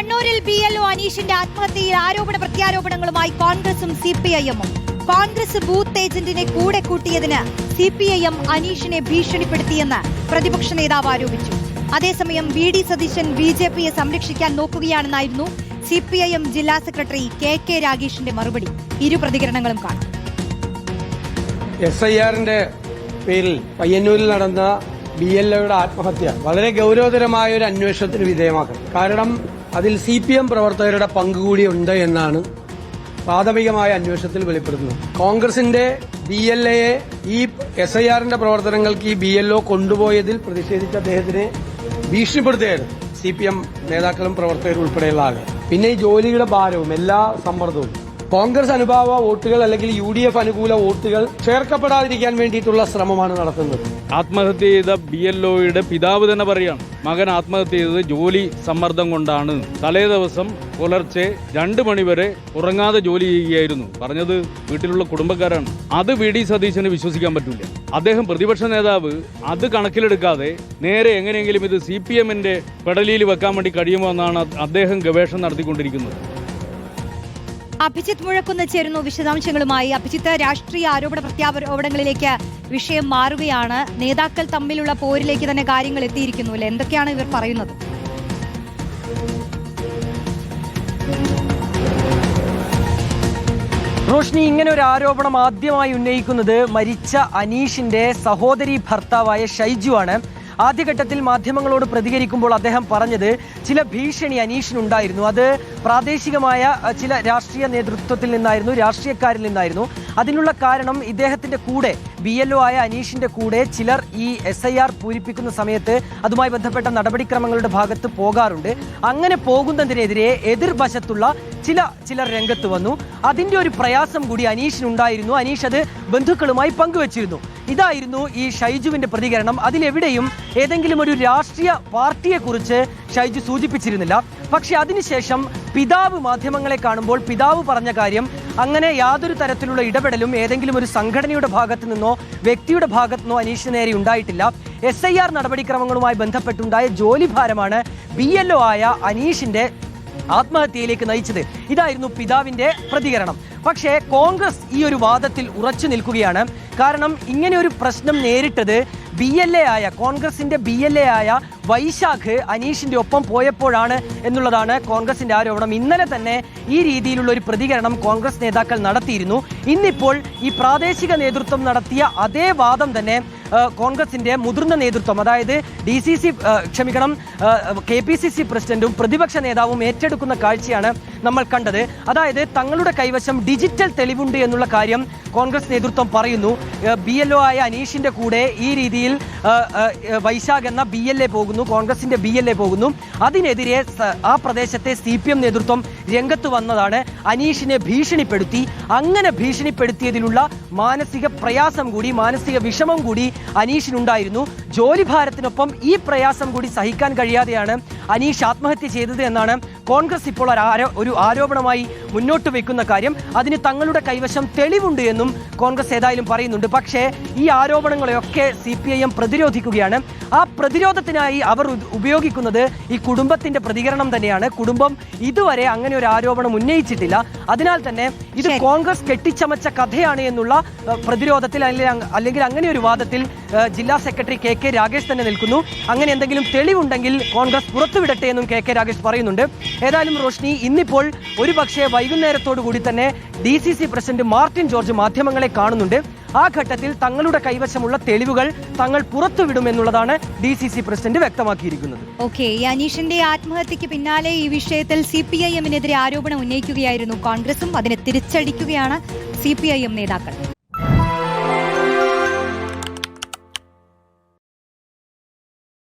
കണ്ണൂരിൽ B L O അനീഷിന്റെ ആത്മഹത്യയിൽ ആരോപണ പ്രത്യാരോപണങ്ങളുമായി കോൺഗ്രസും സി പി ഐ എമ്മും കോൺഗ്രസ് ബൂത്ത് ഏജന്റിനെ കൂടെ കൂട്ടിയതിന് സി പി ഐ എം അനീഷിനെ ഭീഷണിപ്പെടുത്തിയെന്ന് പ്രതിപക്ഷ നേതാവ് ആരോപിച്ചു. അതേസമയം V D Satheesan B J പിയെ സംരക്ഷിക്കാൻ നോക്കുകയാണെന്നായിരുന്നു സി പി ഐ എം ജില്ലാ സെക്രട്ടറി കെ കെ രാഗേഷിന്റെ മറുപടി. ഇരു പ്രതികരണങ്ങളും കാണാം. എസ് ഐ ആറിന്റെ പേരിൽ പയ്യന്നൂരിൽ നടന്ന ബി എൽ ഒയുടെ ആത്മഹത്യ വളരെ ഗൗരവതരമായ ഒരു അന്വേഷണത്തിന് വിധേയമാക്കണം കാരണം അതിൽ സി പി എം പ്രവർത്തകരുടെ പങ്ക് ഉണ്ട് എന്നാണ് പ്രാഥമികമായ അന്വേഷണത്തിൽ വെളിപ്പെടുത്തുന്നത്. കോൺഗ്രസിന്റെ ബി എൽ എയെ ഈ എസ് ഐ ആറിന്റെ പ്രവർത്തനങ്ങൾക്ക് ഈ ബി എൽ ഒ കൊണ്ടുപോയതിൽ പ്രതിഷേധിച്ച അദ്ദേഹത്തിനെ ഭീഷണിപ്പെടുത്തുകയായിരുന്നു സി പി എം നേതാക്കളും പ്രവർത്തകരും ഉൾപ്പെടെയുള്ള ആളുകൾ. പിന്നെ ഈ ജോലിയുടെ ഭാരവും എല്ലാ സമ്മർദ്ദവും. കോൺഗ്രസ് അനുഭാവ വോട്ടുകൾ അല്ലെങ്കിൽ യു ഡി എഫ് അനുകൂല വോട്ടുകൾ ചേർക്കപ്പെടാതിരിക്കാൻ വേണ്ടിയിട്ടുള്ള ശ്രമമാണ് നടത്തുന്നത്. ആത്മഹത്യ ചെയ്ത ബി എൽ ഒയുടെ പിതാവ് തന്നെ പറയാണ് മകൻ ആത്മഹത്യ ചെയ്തത് ജോലി സമ്മർദ്ദം കൊണ്ടാണ്. തലേ ദിവസം പുലർച്ചെ രണ്ട് മണിവരെ ഉറങ്ങാതെ ജോലി ചെയ്യുകയായിരുന്നു. പറഞ്ഞത് വീട്ടിലുള്ള കുടുംബക്കാരാണ്. അത് വി ഡി സതീശന് വിശ്വസിക്കാൻ പറ്റില്ല അദ്ദേഹം പ്രതിപക്ഷ നേതാവ് അത് കണക്കിലെടുക്കാതെ നേരെ എങ്ങനെയെങ്കിലും ഇത് സി പി എമ്മിന്റെ പെടലിയിൽ വെക്കാൻ വേണ്ടി കഴിയുമോ എന്നാണ് അദ്ദേഹം ഗവേഷണം നടത്തിക്കൊണ്ടിരിക്കുന്നത്. അഭിജിത്ത് മുഴക്കുന്ന് ചേരുന്നു. വിശദാംശങ്ങളുമായി അഭിജിത്ത് രാഷ്ട്രീയ ആരോപണ പ്രത്യാരോപണങ്ങളിലേക്ക് വിഷയം മാറുകയാണ്. നേതാക്കൾ തമ്മിലുള്ള പോരിലേക്ക് തന്നെ കാര്യങ്ങൾ എത്തിയിരിക്കുന്നു അല്ലെ? എന്തൊക്കെയാണ് ഇവർ പറയുന്നത്? റോഷ്നി ഇങ്ങനെ ഒരു ആരോപണം ആദ്യമായി ഉന്നയിക്കുന്നത് മരിച്ച അനീഷിന്റെ സഹോദരി ഭർത്താവായ ഷൈജു ആണ്. ആദ്യഘട്ടത്തിൽ മാധ്യമങ്ങളോട് പ്രതികരിക്കുമ്പോൾ അദ്ദേഹം പറഞ്ഞത് ചില ഭീഷണി അനീഷിനുണ്ടായിരുന്നു. അത് പ്രാദേശികമായ ചില രാഷ്ട്രീയ നേതൃത്വത്തിൽ നിന്നായിരുന്നു രാഷ്ട്രീയക്കാരിൽ നിന്നായിരുന്നു. അതിനുള്ള കാരണം ഇദ്ദേഹത്തിന്റെ കൂടെ ബി എൽ ആയ അനീഷിന്റെ കൂടെ ചിലർ ഈ എസ് ഐ ആർ പൂരിപ്പിക്കുന്ന സമയത്ത് അതുമായി ബന്ധപ്പെട്ട നടപടിക്രമങ്ങളുടെ ഭാഗത്ത് പോകാറുണ്ട്. അങ്ങനെ പോകുന്നതിനെതിരെ എതിർവശത്തുള്ള ചില ചിലർ രംഗത്ത് വന്നു. അതിന്റെ ഒരു പ്രയാസം കൂടി അനീഷിനുണ്ടായിരുന്നു അനീഷ് അത് ബന്ധുക്കളുമായി പങ്കുവച്ചിരുന്നു. ഇതായിരുന്നു ഈ ഷൈജുവിന്റെ പ്രതികരണം. അതിലെവിടെയും ഏതെങ്കിലും ഒരു രാഷ്ട്രീയ പാർട്ടിയെക്കുറിച്ച് ഷൈജു സൂചിപ്പിച്ചിരുന്നില്ല. പക്ഷെ അതിനുശേഷം പിതാവ് മാധ്യമങ്ങളെ കാണുമ്പോൾ പിതാവ് പറഞ്ഞ കാര്യം അങ്ങനെ യാതൊരു തരത്തിലുള്ള ഇടപെടലും ഏതെങ്കിലും ഒരു സംഘടനയുടെ ഭാഗത്തു നിന്നോ വ്യക്തിയുടെ ഭാഗത്തു നിന്നോ അനീഷ് നേരെ ഉണ്ടായിട്ടില്ല. എസ് ഐ ആർ നടപടിക്രമങ്ങളുമായി ബന്ധപ്പെട്ടുണ്ടായ ജോലിഭാരമാണ് ബി എൽ ഒ ആയ അനീഷിന്റെ ആത്മഹത്യയിലേക്ക് നയിച്ചത്. ഇതായിരുന്നു പിതാവിന്റെ പ്രതികരണം. പക്ഷേ കോൺഗ്രസ് ഈ ഒരു വാദത്തിൽ ഉറച്ചു നിൽക്കുകയാണ്. കാരണം ഇങ്ങനെ ഒരു പ്രശ്നം നേരിട്ടത് ബി എൽ എ ആയ കോൺഗ്രസിന്റെ ബി എൽ എ ആയ വൈശാഖ് അനീഷിന്റെ ഒപ്പം പോയപ്പോഴാണ് എന്നുള്ളതാണ് കോൺഗ്രസിന്റെ ആരോപണം. ഇന്നലെ തന്നെ ഈ രീതിയിലുള്ള ഒരു പ്രതികരണം കോൺഗ്രസ് നേതാക്കൾ നടത്തിയിരുന്നു. ഇന്നിപ്പോൾ ഈ പ്രാദേശിക നേതൃത്വം നടത്തിയ അതേ വാദം തന്നെ കോൺഗ്രസിന്റെ മുതിർന്ന നേതൃത്വം അതായത് ഡി സി സി ക്ഷമിക്കണം കെ പി സി സി പ്രസിഡന്റും പ്രതിപക്ഷ നേതാവും ഏറ്റെടുക്കുന്ന കാഴ്ചയാണ് നമ്മൾ കണ്ടത്. അതായത് തങ്ങളുടെ കൈവശം ഡിജിറ്റൽ തെളിവുണ്ട് എന്നുള്ള കാര്യം കോൺഗ്രസ് നേതൃത്വം പറയുന്നു ബി എൽ ഒ ആയ അനീഷിന്റെ കൂടെ ഈ രീതിയിൽ വൈശാഖ് എന്ന ബി എൽ എ പോകുന്നു കോൺഗ്രസിന്റെ ബി എൽ എ പോകുന്നു. അതിനെതിരെ ആ പ്രദേശത്തെ സി പി എം നേതൃത്വം രംഗത്ത് വന്നതാണ്. അനീഷിനെ ഭീഷണിപ്പെടുത്തി അങ്ങനെ ഭീഷണിപ്പെടുത്തിയതിലുള്ള മാനസിക പ്രയാസം കൂടി മാനസിക വിഷമം കൂടി അനീഷിനുണ്ടായിരുന്നു. ജോലി ഭാരത്തിനൊപ്പം ഈ പ്രയാസം കൂടി സഹിക്കാൻ കഴിയാതെയാണ് അനീഷ് ആത്മഹത്യ ചെയ്തത് എന്നാണ് കോൺഗ്രസ് ഇപ്പോൾ ഒരു ആരോപണമായി മുന്നോട്ട് വെക്കുന്ന കാര്യം. അതിന് തങ്ങളുടെ കൈവശം തെളിവുണ്ട് എന്നും കോൺഗ്രസ് ഏതായാലും പറയുന്നുണ്ട്. പക്ഷേ ഈ ആരോപണങ്ങളെയൊക്കെ സി പ്രതിരോധിക്കുകയാണ്. ആ പ്രതിരോധത്തിനായി അവർ ഉപയോഗിക്കുന്നത് ഈ കുടുംബത്തിന്റെ പ്രതികരണം തന്നെയാണ്. കുടുംബം ഇതുവരെ അങ്ങനെ ഒരു ആരോപണം ഉന്നയിച്ചിട്ടില്ല. അതിനാൽ തന്നെ ഇത് കോൺഗ്രസ് കെട്ടിച്ചമച്ച കഥയാണ് എന്നുള്ള പ്രതിരോധത്തിൽ അല്ലെങ്കിൽ അങ്ങനെ ഒരു വാദത്തിൽ ജില്ലാ സെക്രട്ടറി കെ കെ രാഗേഷ് തന്നെ നിൽക്കുന്നു. അങ്ങനെ എന്തെങ്കിലും തെളിവുണ്ടെങ്കിൽ കോൺഗ്രസ് പുറത്തുവിടട്ടെ എന്നും കെ കെ രാഗേഷ് പറയുന്നുണ്ട്. ഏതായാലും റോഷ്നി ഇന്നിപ്പോൾ ഒരു പക്ഷേ വൈകുന്നേരത്തോടു കൂടി തന്നെ D C C president Martin George മാധ്യമങ്ങളെ കാണുന്നുണ്ട്. ആ ഘട്ടത്തിൽ തങ്ങളുടെ കൈവശമുള്ള തെളിവുകൾ തങ്ങൾ പുറത്തുവിടുമെന്നുള്ളതാണ് ഡി സി സി പ്രസിഡന്റ് വ്യക്തമാക്കിയിരിക്കുന്നത്. ഓക്കെ അനീഷിന്റെ ആത്മഹത്യക്ക് പിന്നാലെ ഈ വിഷയത്തിൽ സി പി ഐ എമ്മിനെതിരെ ആരോപണം ഉന്നയിക്കുകയായിരുന്നു. കോൺഗ്രസും അതിനെ തിരിച്ചടിക്കുകയാണ് സി പി ഐ എം നേതാക്കൾ.